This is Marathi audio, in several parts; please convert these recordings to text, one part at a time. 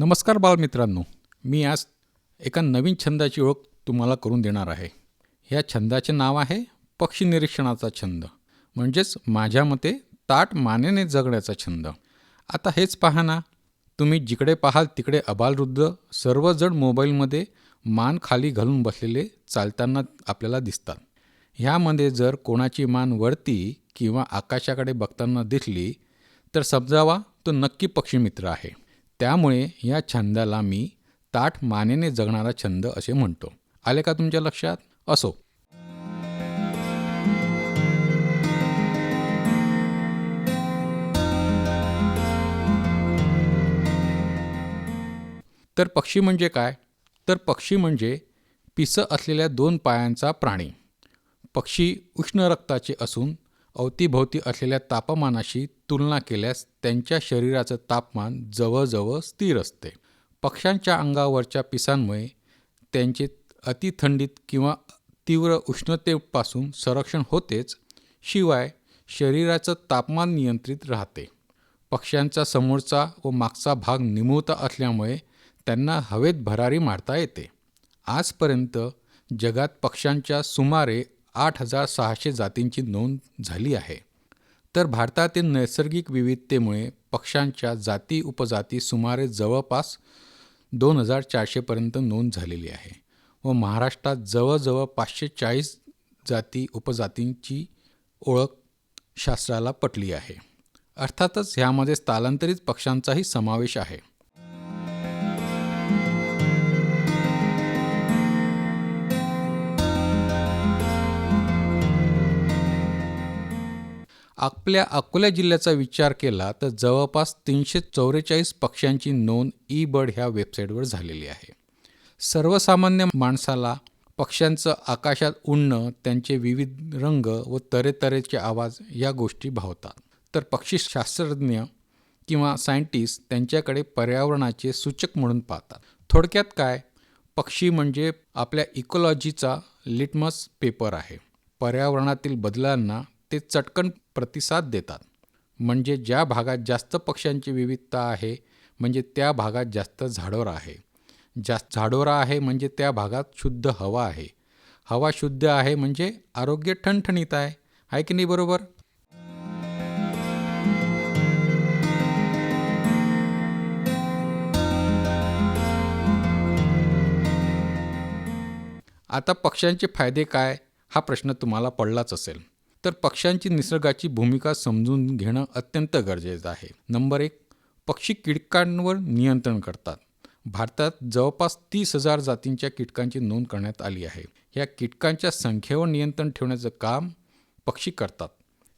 नमस्कार बालमित्रांनो. मी आज एका नवीन छंदाची ओळख तुम्हाला करून देणार आहे. ह्या छंदाचे नाव आहे पक्षी निरीक्षणाचा छंद. म्हणजेच माझ्या मते ताट मानेने जगण्याचा छंद. आता हेच पहा ना. तुम्ही जिकडे पाहाल तिकडे अबालवृद्ध सर्वजण मोबाईलमध्ये मान खाली घालून बसलेले चालताना आपल्याला दिसतात. ह्यामध्ये जर कोणाची मान वरती किंवा आकाशाकडे बघताना दिसली तर समजावा तो नक्की पक्षीमित्र आहे. त्यामुळे या छंदाला मी ताठ मानेने जगणारा छंद असे म्हणतो. आले का तुमच्या लक्षात? असो. तर पक्षी म्हणजे काय? तर पक्षी म्हणजे पिसं असलेल्या दोन पायांचा प्राणी. पक्षी उष्ण रक्ताचे असून अवतीभोवती असलेल्या तापमानाशी तुलना केल्यास त्यांच्या शरीराचं तापमान जवळजवळ स्थिर असते. पक्ष्यांच्या अंगावरच्या पिसांमुळे त्यांचे अतिथंडीत किंवा तीव्र उष्णतेपासून संरक्षण होतेच शिवाय शरीराचं तापमान नियंत्रित राहते. पक्ष्यांचा समोरचा व मागचा भाग निमुळता असल्यामुळे त्यांना हवेत भरारी मारता येते. आजपर्यंत जगात पक्ष्यांच्या सुमारे आठ हजार सहाशे जातींची नोंद झाली आहे. तर भारतातील नैसर्गिक विविधतेमुळे पक्ष्यांच्या जाती उपजाती सुमारे जवळपास दोन हजार चारशेपर्यंत नोंद झालेली आहे व महाराष्ट्रात जवळजवळ पाचशे चाळीस जाती उपजातींची ओळख शास्त्राला पटली आहे. अर्थातच ह्यामध्ये स्थलांतरित पक्ष्यांचाही समावेश आहे. आपल्या अकोला जिल्ह्याचा विचार केला तर जवळपास तीनशे चौवेचाळीस पक्ष्यांची नोंद ई बर्ड ह्या वेबसाईटवर झालेली आहे. सर्वसामान्य माणसाला पक्ष्यांचं आकाशात उडणं त्यांचे विविध रंग व तरेतरेचे आवाज या गोष्टी भावतात. तर पक्षीशास्त्रज्ञ किंवा सायंटिस्ट त्यांच्याकडे पर्यावरणाचे सूचक म्हणून पाहतात. थोडक्यात काय? पक्षी म्हणजे आपल्या इकोलॉजीचा लिटमस पेपर आहे. पर्यावरणातील बदलांना ते चटकन प्रतिसाद देतात. म्हणजे ज्या भागात जास्त पक्ष्यांची विविधता आहे म्हणजे त्या भागात जास्त झाडोरा आहे. जास्त झाडोरा आहे म्हणजे त्या भागात शुद्ध हवा आहे. हवा शुद्ध आहे म्हणजे आरोग्य ठणठणीत आहे. आहे की नाही बरोबर? आता पक्ष्यांचे फायदे काय? हा प्रश्न तुम्हाला पडलाच असेल. तर पक्ष्यांची निसर्गाची भूमिका समजून घेणं अत्यंत गरजेचं आहे. नंबर एक पक्षी कीटकांवर नियंत्रण करतात. भारतात जवळपास तीस हजार जातींच्या कीटकांची नोंद करण्यात आली आहे. या कीटकांच्या संख्येवर नियंत्रण ठेवण्याचं काम पक्षी करतात.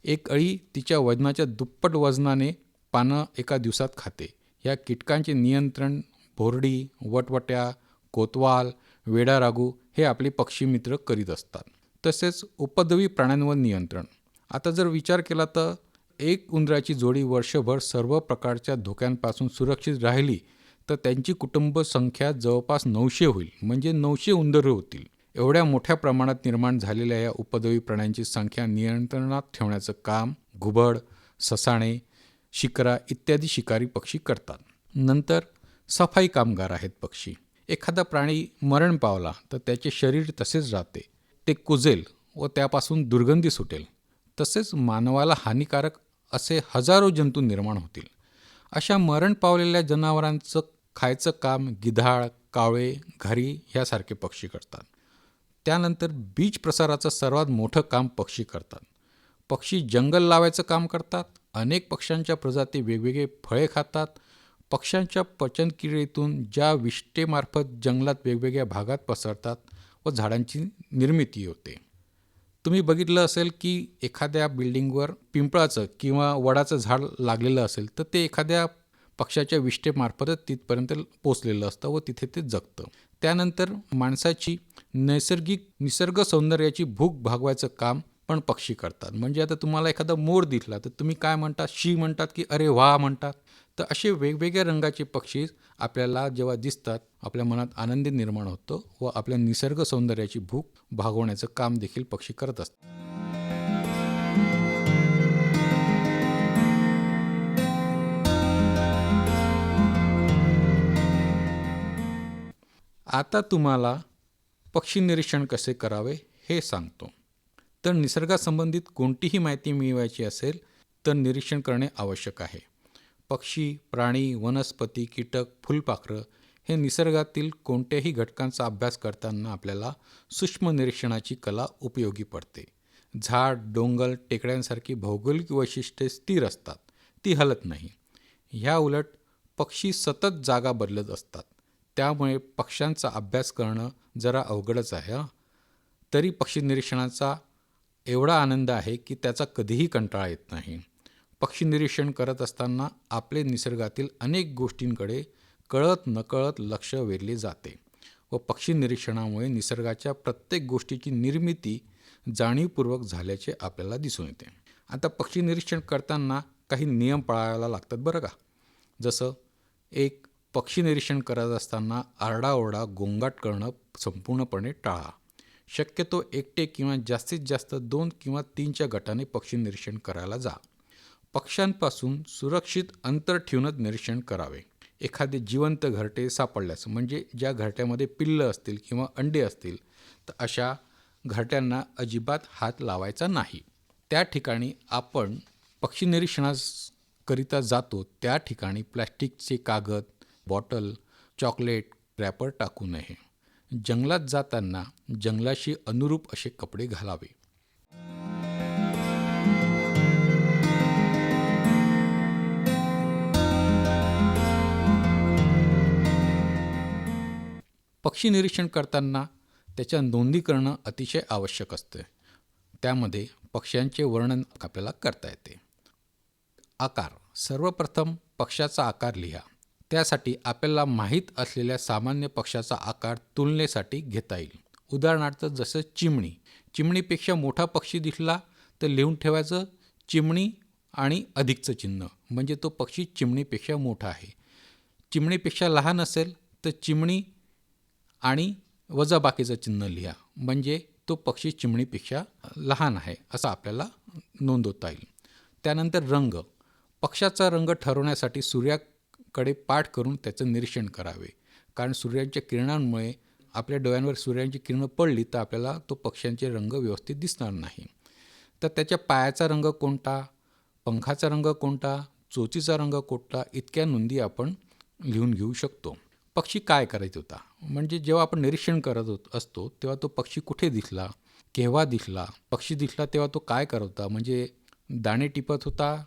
एक अळी तिच्या वजनाच्या दुप्पट वजनाने पानं एका दिवसात खाते. या कीटकांचे नियंत्रण भोरडी वटवट्या कोतवाल वेडारागू हे आपले पक्षी मित्र करीत असतात. तसेच उपद्रवी प्राण्यांवर नियंत्रण. आता जर विचार केला तर एक उंदराची जोडी वर्षभर सर्व प्रकारच्या धोक्यांपासून सुरक्षित राहिली तर त्यांची कुटुंब संख्या जवळपास नऊशे होईल. म्हणजे नऊशे उंदरे होतील. एवढ्या मोठ्या प्रमाणात निर्माण झालेल्या या उपद्रवी प्राण्यांची संख्या नियंत्रणात ठेवण्याचं काम घुबड ससाणे शिकरा इत्यादी शिकारी पक्षी करतात. नंतर सफाई कामगार आहेत पक्षी. एखादा प्राणी मरण पावला तर त्याचे शरीर तसेच राहते. ते कुजेल व त्यापासून दुर्गंधी सुटेल. तसेच मानवाला हानिकारक असे हजारो जंतू निर्माण होतील. अशा मरण पावलेल्या जनावरांचं खायचं काम गिधाळ कावळे घरी ह्यासारखे पक्षी करतात. त्यानंतर बीज प्रसाराचं सर्वात मोठं काम पक्षी करतात. पक्षी जंगल लावायचं काम करतात. अनेक पक्ष्यांच्या प्रजाती वेगवेगळे फळे खातात. पक्ष्यांच्या पचनक्रियेतून ज्या विष्टेमार्फत जंगलात वेगवेगळ्या भागात पसरतात व झाडांची निर्मिती होते. तुम्ही बघितलं असेल की एखाद्या बिल्डिंगवर पिंपळाचं किंवा वडाचं झाड लागलेलं असेल तर ते एखाद्या पक्षाच्या विष्ठेमार्फतच तिथपर्यंत पोचलेलं असतं व तिथे ते जगतं. त्यानंतर माणसाची नैसर्गिक निसर्ग सौंदर्याची भूक भागवायचं काम पण पक्षी करतात. म्हणजे आता तुम्हाला एखादा मोर दिसला तर तुम्ही काय म्हणतात शी म्हणतात की अरे वा म्हणतात. तर असे वेगवेगळ्या रंगाचे पक्षी आपल्याला जेव्हा दिसतात आपल्या मनात आनंद निर्माण होतो व आपल्या निसर्ग सौंदर्याची भूक भागवण्याचं काम देखील पक्षी करत असतात. आता तुम्हाला पक्षी निरीक्षण कसे करावे हे सांगतो. तर निसर्गासंबंधित कोणतीही माहिती मिळवायची असेल तर निरीक्षण करणे आवश्यक आहे. पक्षी प्राणी वनस्पती कीटक फुलपाखरं हे निसर्गातील कोणत्याही घटकांचा अभ्यास करताना आपल्याला सूक्ष्म निरीक्षणाची कला उपयोगी पडते. झाड डोंगर टेकड्यांसारखी भौगोलिक वैशिष्ट्ये स्थिर असतात. ती हलत नाही. ह्या उलट पक्षी सतत जागा बदलत असतात. त्यामुळे पक्ष्यांचा अभ्यास करणं जरा अवघडच आहे. तरी पक्षी निरीक्षणाचा एवढा आनंद आहे की त्याचा कधीही कंटाळा येत नाही. पक्षी निरीक्षण करत असताना आपले निसर्गातील अनेक गोष्टींकडे कळत नकळत लक्ष वेधले जाते व पक्षी निरीक्षणामुळे निसर्गाच्या प्रत्येक गोष्टीची निर्मिती जाणीवपूर्वक झाल्याचे आपल्याला दिसून येते. आता पक्षी निरीक्षण करताना काही नियम पाळायला लागतात बरं का? जसं एक पक्षी निरीक्षण करत असताना आरडाओरडा गोंगाट करणं संपूर्णपणे टाळा. शक्यतो एकटे किंवा जास्तीत जास्त दोन किंवा तीनच्या गटाने पक्षी निरीक्षण करायला जा. पक्ष्यांपासून सुरक्षित अंतर ठेवूनच निरीक्षण करावे. एखादे जिवंत घरटे सापडल्यास म्हणजे ज्या घरट्यामध्ये पिल्लं असतील किंवा अंडे असतील तर अशा घरट्यांना अजिबात हात लावायचा नाही. त्या ठिकाणी आपण पक्षी निरीक्षणाकरिता जातो त्या ठिकाणी प्लॅस्टिकचे कागद बॉटल चॉकलेट रॅपर टाकू नये. जंगलात जाताना जंगलाशी अनुरूप असे कपडे घालावे. पक्षी निरीक्षण करताना त्याच्या नोंदी करणं अतिशय आवश्यक असते. त्यामध्ये पक्ष्यांचे वर्णन आपल्याला करता येते. आकार. सर्वप्रथम पक्षाचा आकार लिहा. त्यासाठी आपल्याला माहीत असलेल्या सामान्य पक्षाचा आकार तुलनेसाठी घेता येईल. उदाहरणार्थ जसं चिमणी. चिमणीपेक्षा मोठा पक्षी दिसला तर लिहून ठेवायचं चिमणी आणि अधिकचं चिन्ह. म्हणजे तो पक्षी चिमणीपेक्षा मोठा आहे. चिमणीपेक्षा लहान असेल तर चिमणी आणि वजाबाकीचं चिन्ह लिहा. म्हणजे तो पक्षी चिमणीपेक्षा लहान आहे असं आपल्याला नोंदवता येईल. त्यानंतर रंग. पक्षाचा रंग ठरवण्यासाठी सूर्याकडे पाठ करून त्याचं निरीक्षण करावे. कारण सूर्याच्या किरणांमुळे आपल्या डोळ्यांवर सूर्याची किरणं पडली तर आपल्याला तो पक्ष्यांचे रंग व्यवस्थित दिसणार नाही. तर त्याच्या पायाचा रंग कोणता? पंखाचा रंग कोणता? चोचीचा रंग कोणता? इतक्या नोंदी आपण लिहून घेऊ शकतो. पक्षी काय करायचा होता? म्हणजे जेव्हा आपण निरीक्षण करत होत असतो तेव्हा तो पक्षी कुठे दिसला? केव्हा दिसला? पक्षी दिसला तेव्हा तो काय करत होता? म्हणजे दाणे टिपत होता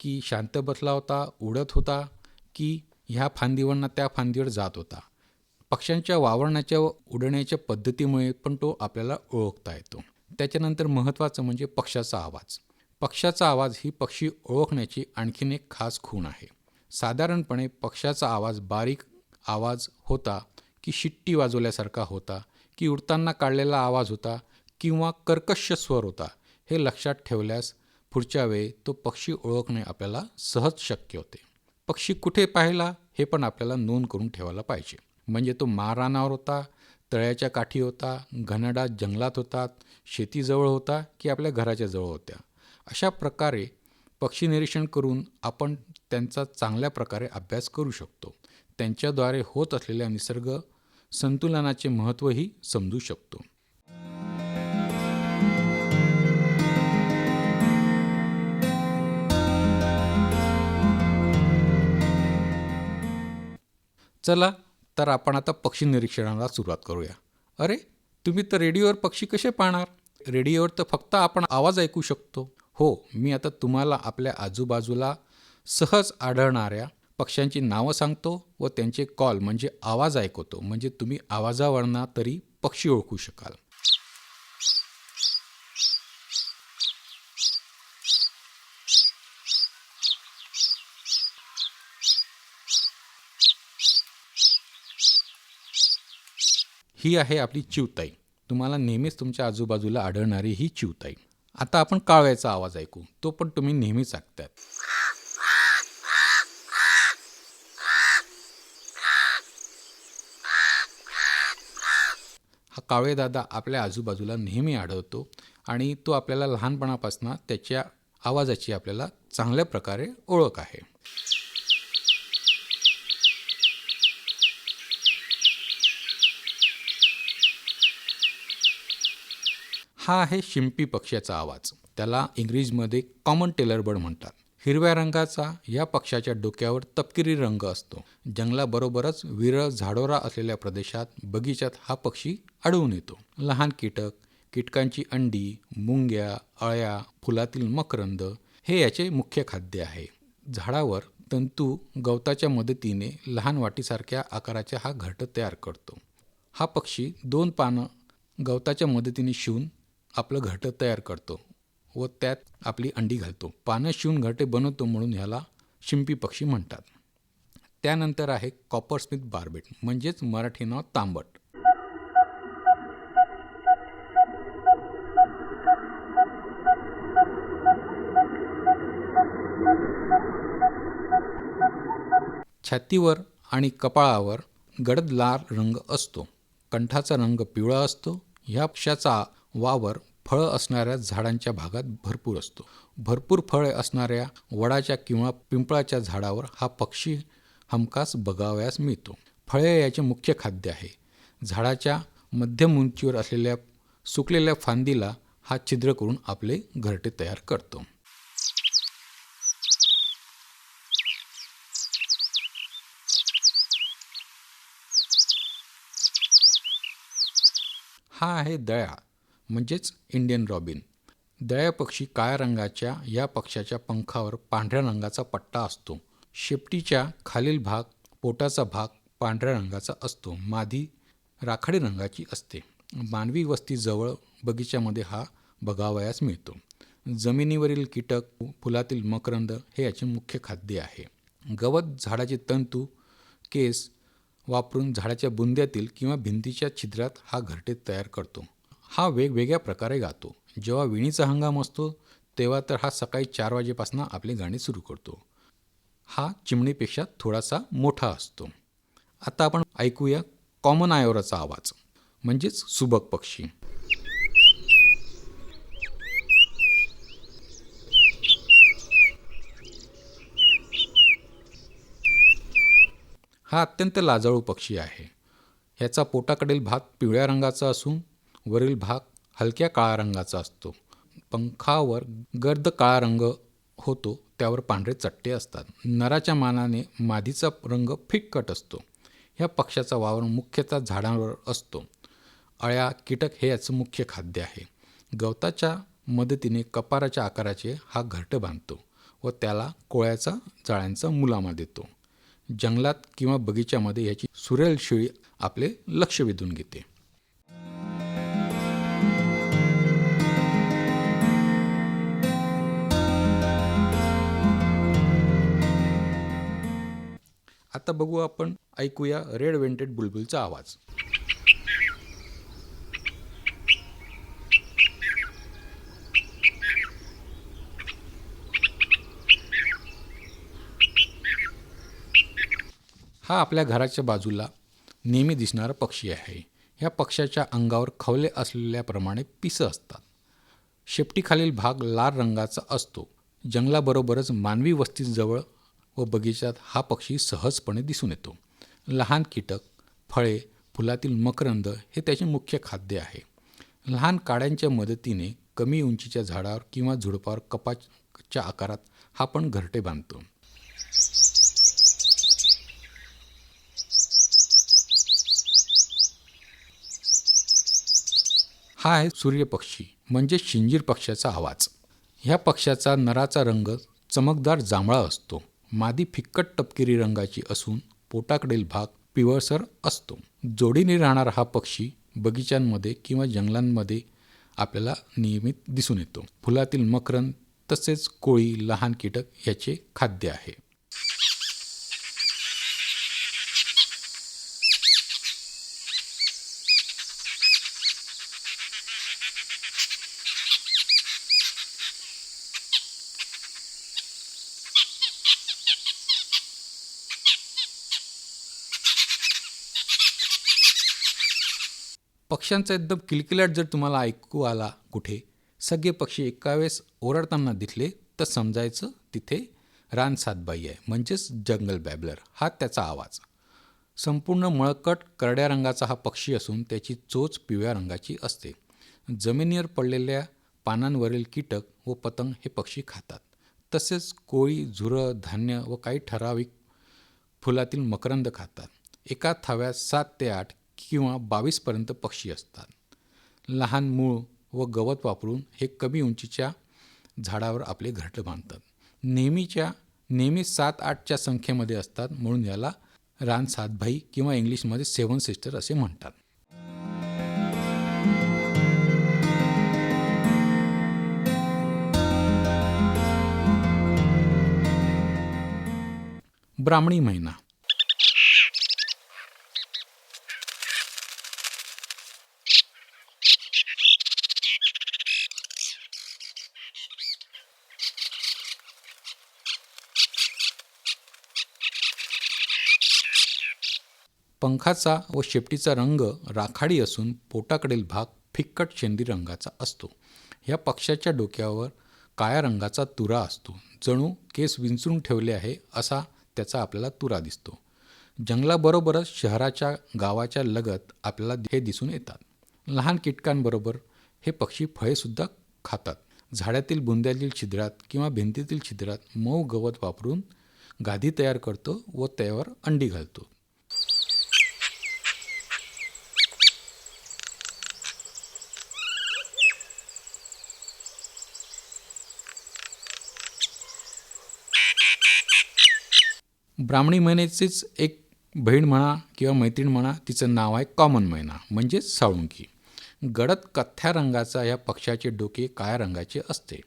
की शांत बसला होता उडत होता की ह्या फांदीवरनं त्या फांदीवर जात होता? पक्ष्यांच्या वावरण्याच्या व उडण्याच्या पद्धतीमुळे पण तो आपल्याला ओळखता येतो. त्याच्यानंतर महत्त्वाचं म्हणजे पक्षाचा आवाज. पक्षाचा आवाज ही पक्षी ओळखण्याची आणखीन एक खास खूण आहे. साधारणपणे पक्षाचा आवाज बारीक आवाज होता की शिट्टी वाजवल्यासारखा होता की उडताना काढलेला आवाज होता किंवा कर्कश स्वर होता हे लक्षात ठेवल्यास पुढच्या वेळी तो पक्षी ओळखणे आपल्याला सहज शक्य होते. पक्षी कुठे पाहिला हे पण आपल्याला नोंद करून ठेवायला पाहिजे. म्हणजे तो मारानावर होता तळ्याच्या काठी होता घनडात जंगलात होता शेतीजवळ होता की आपल्या घराच्या जवळ होत्या. अशा प्रकारे पक्षी निरीक्षण करून आपण त्यांचा चांगल्या प्रकारे अभ्यास करू शकतो. त्यांच्याद्वारे होत असलेल्या निसर्ग संतुलनाचे महत्त्वही समजू शकतो. चला तर आपण आता पक्षी निरीक्षणाला सुरुवात करूया. अरे तुम्ही तर रेडिओवर पक्षी कसे पाहणार? रेडिओवर तर फक्त आपण आवाज ऐकू शकतो. हो मी आता तुम्हाला आपल्या आजूबाजूला सहज आढळणाऱ्या पक्ष्यांची नावं सांगतो व त्यांचे कॉल म्हणजे आवाज ऐकवतो म्हणजे तुम्ही आवाजावरना तरी पक्षी ओळखू शकाल. ही आहे आपली चिवताई. तुम्हाला नेहमीच तुमच्या आजूबाजूला आढळणारी ही चिवताई. आता आपण कावळ्याचा आवाज ऐकू. तो पण तुम्ही नेहमीच ऐकतात हा कावळेदादा आपल्या आजूबाजूला नेहमी आढळतो आणि तो आपल्याला लहानपणापासून त्याच्या आवाजाची आपल्याला चांगल्या प्रकारे ओळख आहे. हा आहे शिंपी पक्ष्याचा आवाज. त्याला इंग्रजीमध्ये कॉमन टेलर बर्ड म्हणतात. हिरव्या रंगाचा या पक्षाच्या डोक्यावर तपकिरी रंग असतो. जंगलाबरोबरच विरळ झाडोरा असलेल्या प्रदेशात बगीच्यात हा पक्षी आढळून येतो. लहान कीटक कीटकांची अंडी मुंग्या अळ्या फुलातील मकरंद हे याचे मुख्य खाद्य आहे. झाडावर तंतू गवताच्या मदतीने लहान वाटीसारख्या आकाराचे हा घट तयार करतो. हा पक्षी दोन पानं गवताच्या मदतीने शिवून आपलं घट तयार करतो. व त्यात आपली अंडी घालतो. पानं शिवून घरटे बनवतो म्हणून ह्याला शिंपी पक्षी म्हणतात. त्यानंतर आहे कॉपरस्मिथ बार्बेट म्हणजेच मराठी नाव तांबट. छातीवर आणि कपाळावर गडद लाल रंग असतो. कंठाचा रंग पिवळा असतो. ह्या पक्षाचा वावर फळं असणाऱ्या झाडांच्या भागात भरपूर असतो. भरपूर फळे असणाऱ्या वडाच्या किंवा पिंपळाच्या झाडावर हा पक्षी हमखास बघावयास मिळतो. फळे याचे मुख्य खाद्य आहे. झाडाच्या मध्यम उंचीवर असलेल्या सुकलेल्या फांदीला हा छिद्र करून आपले घरटे तयार करतो. हा आहे दळ्या म्हणजेच इंडियन रॉबिन. दळ्या पक्षी काळ्या रंगाच्या या पक्षाच्या पंखावर पांढऱ्या रंगाचा पट्टा असतो. शेपटीच्या खालील भाग पोटाचा भाग पांढऱ्या रंगाचा असतो. मादी राखाडी रंगाची असते. मानवी वस्तीजवळ बगीच्यामध्ये हा बघावयास मिळतो. जमिनीवरील कीटक फुलातील मकरंद हे याचे मुख्य खाद्य आहे. गवत झाडाचे तंतू केस वापरून झाडाच्या बुंद्यातील किंवा भिंतीच्या छिद्रात हा घरटे तयार करतो. हा वेगवेगळ्या प्रकारे गातो. जेव्हा विणीचा हंगाम असतो तेव्हा तर हा सकाळी चार वाजेपासून आपली गाणी सुरू करतो. हा चिमणीपेक्षा थोडासा मोठा असतो. आता आपण ऐकूया कॉमन आयोराचा आवाज म्हणजेच सुबक पक्षी. हा अत्यंत लाजाळू पक्षी आहे. ह्याचा पोटाकडील भाग पिवळ्या रंगाचा असून वरील भाग हलक्या काळ्या रंगाचा असतो. पंखावर गर्द काळा रंग होतो त्यावर पांढरे चट्टे असतात. नराच्या मानाने मादीचा रंग फिक्कट असतो. ह्या पक्ष्याचा वावर मुख्यतः झाडांवर असतो. अळ्या कीटक हे याचं मुख्य खाद्य आहे. गवताच्या मदतीने कपाराच्या आकाराचे हा घरट बांधतो व त्याला कोळ्याचा जाळ्यांचा मुलामा देतो. जंगलात किंवा बगीच्यामध्ये याची सुरेल शिळी आपले लक्ष वेधून घेते. आता बघू आपण ऐकूया रेड वेंटेड बुलबुलचा आवाज. हा आपल्या घराच्या बाजूला नेहमी दिसणारा पक्षी आहे. ह्या पक्ष्याच्या अंगावर खवले असलेल्याप्रमाणे पिसं असतात. शेपटीखालील भाग लाल रंगाचा असतो. जंगलाबरोबरच मानवी वस्तीजवळ व बगीचात हा पक्षी सहजपणे दिसून येतो. लहान कीटक फळे फुलातील मकरंद हे त्याचे मुख्य खाद्य आहे. लहान काड्यांच्या मदतीने कमी उंचीच्या झाडावर किंवा झुडपावर कपाच्या आकारात हा पण घरटे बांधतो. हा आहे सूर्यपक्षी म्हणजे शिंजीर पक्ष्याचा आवाज. ह्या पक्ष्याचा नराचा रंग चमकदार जांभळा असतो. मादी फिक्कट टपकिरी रंगाची असून पोटाकडील भाग पिवळसर असतो. जोडीने राहणारा हा पक्षी बगीचांमध्ये किंवा जंगलांमध्ये आपल्याला नियमित दिसून येतो. फुलातील मकरंद तसेच कोळी लहान कीटक याचे खाद्य आहे. पक्ष्यांचा एकदम किलकिलाट जर तुम्हाला ऐकू आला कुठे सगळे पक्षी एका वेळेस ओरडताना दिसले तर समजायचं तिथे रान सातबाई आहे म्हणजेच जंगल बॅबलर हा त्याचा आवाज. संपूर्ण मळकट करड्या रंगाचा हा पक्षी असून त्याची चोच पिवळ्या रंगाची असते. जमिनीवर पडलेल्या पानांवरील कीटक व पतंग हे पक्षी खातात. तसेच कोळी झुरं धान्य व काही ठराविक फुलातील मकरंद खातात. एका थाव्यात सात ते आठ किंवा बावीसपर्यंत पक्षी असतात. लहान मूळ व गवत वापरून हे कमी उंचीच्या झाडावर आपले घरटं बांधतात. नेहमीच्या नेहमी सात आठच्या संख्येमध्ये असतात म्हणून याला रान सातभाई किंवा इंग्लिशमध्ये सेवन सिस्टर असे म्हणतात. ब्राह्मणी महिना. पंखाचा व शेपटीचा रंग राखाडी असून पोटाकडील भाग फिक्कट शेंदी रंगाचा असतो. या पक्षाच्या डोक्यावर काळ्या रंगाचा तुरा असतो. जणू केस विंचरून ठेवले आहे असा त्याचा आपल्याला तुरा दिसतो. जंगलाबरोबरच शहराच्या गावाच्या लगत आपल्याला हे दिसून येतात. लहान कीटकांबरोबर हे पक्षी फळेसुद्धा खातात. झाडातील बुंद्यातील छिद्रात किंवा भिंतीतील छिद्रात मऊ गवत वापरून गादी तयार करतो व त्यावर अंडी घालतो. ब्राह्मणी महिन्याचीच एक बहीण म्हणा किंवा मैत्रीण म्हणा तिचं नाव आहे कॉमन महिना म्हणजेच साळुंकी. गडद कथ्या रंगाचा या पक्षाचे डोके काळ्या रंगाचे असते.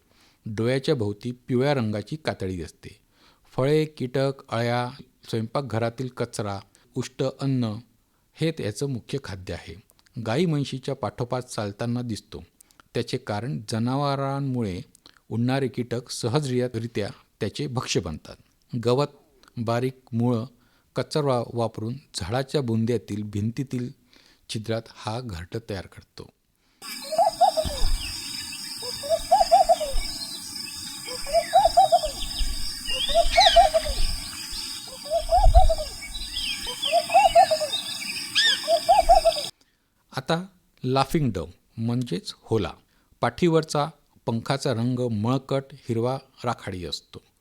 डोळ्याच्या भोवती पिवळ्या रंगाची कातडी असते. फळे कीटक अळ्या स्वयंपाकघरातील कचरा उष्ट अन्न हे त्याचं मुख्य खाद्य आहे. गाई म्हैशीच्या पाठोपाठ चालताना दिसतो. त्याचे कारण जनावरांमुळे उडणारे कीटक सहजरित्या त्याचे भक्ष्य बनतात. गवत बारीक मुळं कचरा वापरून झाडाच्या बुंद्यातील भिंतीतील छिद्रात हा घरटं तयार करतो. आता लाफिंग डव म्हणजेच होला. पाठीवरचा पंखाचा रंग मळकट हिरवा राखाडी असतो.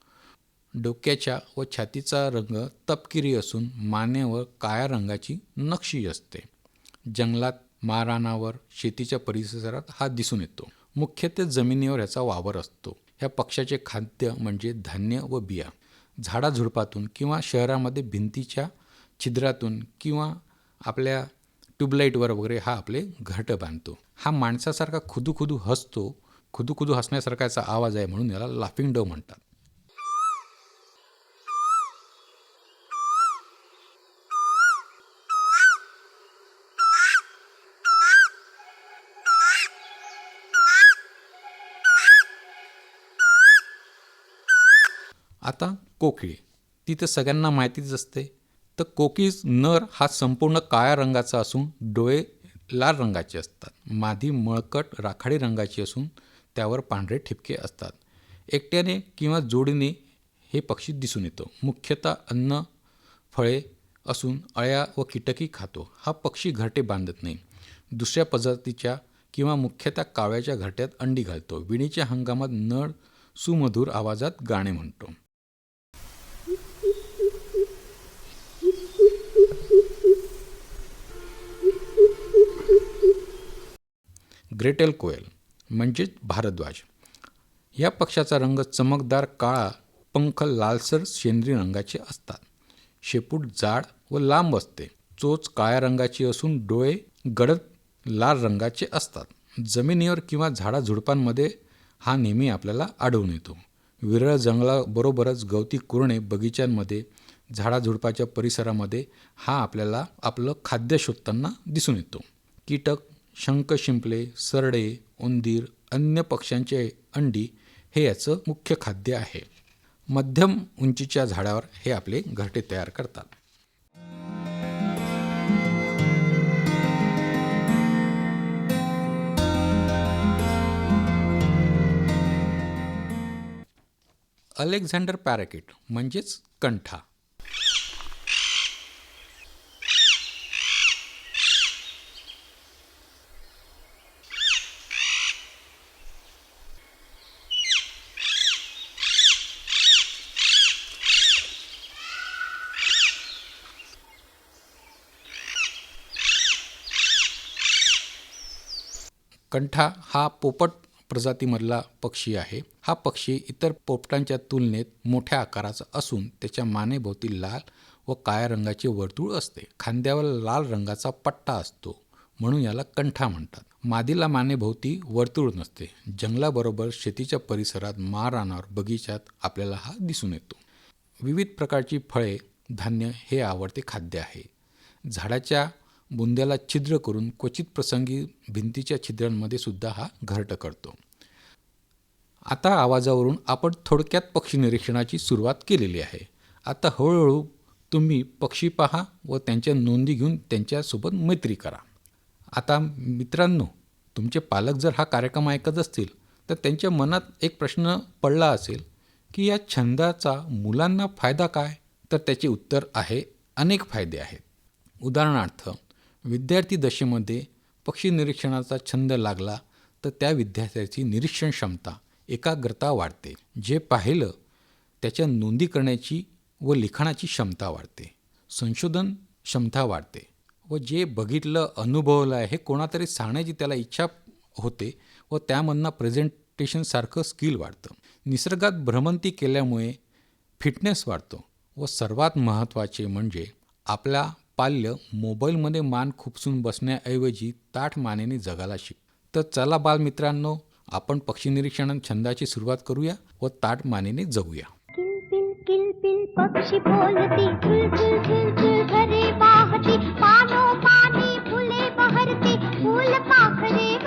डोक्याच्या व छातीचा रंग तपकिरी असून मानेवर काळ्या रंगाची नक्षी असते. जंगलात मारानावर शेतीच्या परिसरात हा दिसून येतो. मुख्यत्वे जमिनीवर याचा वावर असतो. ह्या पक्षाचे खाद्य म्हणजे धान्य व बिया. झाडाझुडपातून किंवा शहरामध्ये भिंतीच्या छिद्रातून किंवा आपल्या ट्यूबलाईटवर वगैरे हा आपले घट बांधतो. हा माणसासारखा खुदूखुदू हसतो. खुदूखुदू हसण्यासारखा याचा आवाज आहे म्हणून याला लाफिंग डव म्हणतात. आता कोकिळे. ती तर सगळ्यांना माहितीच असते. तर कोकीज नर हा संपूर्ण काळ्या रंगाचा असून डोळे लाल रंगाचे असतात. मादी मळकट राखाडी रंगाची असून त्यावर पांढरे ठिपके असतात. एकट्याने किंवा जोडीने हे पक्षी दिसून येतो. मुख्यतः अन्न फळे असून अळ्या व कीटकी खातो. हा पक्षी घरटे बांधत नाही. दुसऱ्या प्रजातीच्या किंवा मुख्यतः कावळ्याच्या घरट्यात अंडी घालतो. विणीच्या हंगामात नळ सुमधुर आवाजात गाणे म्हणतो. ग्रेटेल कोयल म्हणजेच भारद्वाज. या पक्षाचा रंग चमकदार काळा पंख लालसर शेंद्री रंगाचे असतात. शेपूट जाड व लांब असते. चोच काळ्या रंगाची असून डोळे गडद लाल रंगाचे असतात. जमिनीवर किंवा झाडाझुडपांमध्ये हा नेहमी आपल्याला आढळून येतो. विरळ जंगलाबरोबरच गवती कुरणे बगीच्यांमध्ये झाडाझुडपाच्या परिसरामध्ये हा आपल्याला आपलं खाद्य शोधताना दिसून येतो. कीटक शंख शिंपले सरडे उंदीर अन्य पक्ष्यांचे अंडी हे याचं मुख्य खाद्य आहे. मध्यम उंचीच्या झाडावर हे आपले घरटे तयार करतात. अलेक्झांडर पॅराकिट म्हणजेच कंठा. कंठा हा पोपट प्रजातीमधला पक्षी आहे. हा पक्षी इतर पोपटांच्या तुलनेत मोठ्या आकाराचा असून त्याच्या मानेभोवती लाल व काळ्या रंगाचे वर्तुळ असते. खांद्यावर लाल रंगाचा पट्टा असतो म्हणून याला कंठा म्हणतात. मादीला मानेभोवती वर्तुळ नसते. जंगलाबरोबर शेतीच्या परिसरात मारानावर बगीच्यात आपल्याला हा दिसून येतो. विविध प्रकारची फळे धान्य हे आवडते खाद्य आहे. झाडाच्या बुंद्याला छिद्र करून क्वचित प्रसंगी भिंतीच्या छिद्रांमध्ये सुद्धा हा घरट करतो. आता आवाजावरून आपण थोडक्यात पक्षी निरीक्षणाची सुरुवात केलेली आहे. आता हळूहळू तुम्ही पक्षी पहा व त्यांच्या नोंदी घेऊन त्यांच्यासोबत मैत्री करा. आता मित्रांनो तुमचे पालक जर हा कार्यक्रम ऐकत असतील तर त्यांच्या मनात एक प्रश्न पडला असेल की या छंदाचा मुलांना फायदा काय? तर त्याचे उत्तर आहे अनेक फायदे आहेत. उदाहरणार्थ विद्यार्थी दशेमध्ये पक्षी निरीक्षणाचा छंद लागला तर त्या विद्यार्थ्याची निरीक्षण क्षमता एकाग्रता वाढते. जे पाहिलं त्याच्या नोंदी करण्याची व लिखाणाची क्षमता वाढते. संशोधन क्षमता वाढते व जे बघितलं अनुभवलं आहे हे कोणातरी सांगण्याची त्याला इच्छा होते व त्यामधनं प्रेझेंटेशनसारखं स्किल वाढतं. निसर्गात भ्रमंती केल्यामुळे फिटनेस वाढतो व सर्वात महत्त्वाचे म्हणजे आपला पाल्य मोबाईलमध्ये मान खुपसून बसण्याऐवजी ताठ मानेने जगायला शिक. तर चला बालमित्रांनो आपण पक्षी निरीक्षण छंदाची सुरुवात करूया व ताठ मानेने जगूया. पक्षी बोलती पानो फुले बहरती फूल पाखरे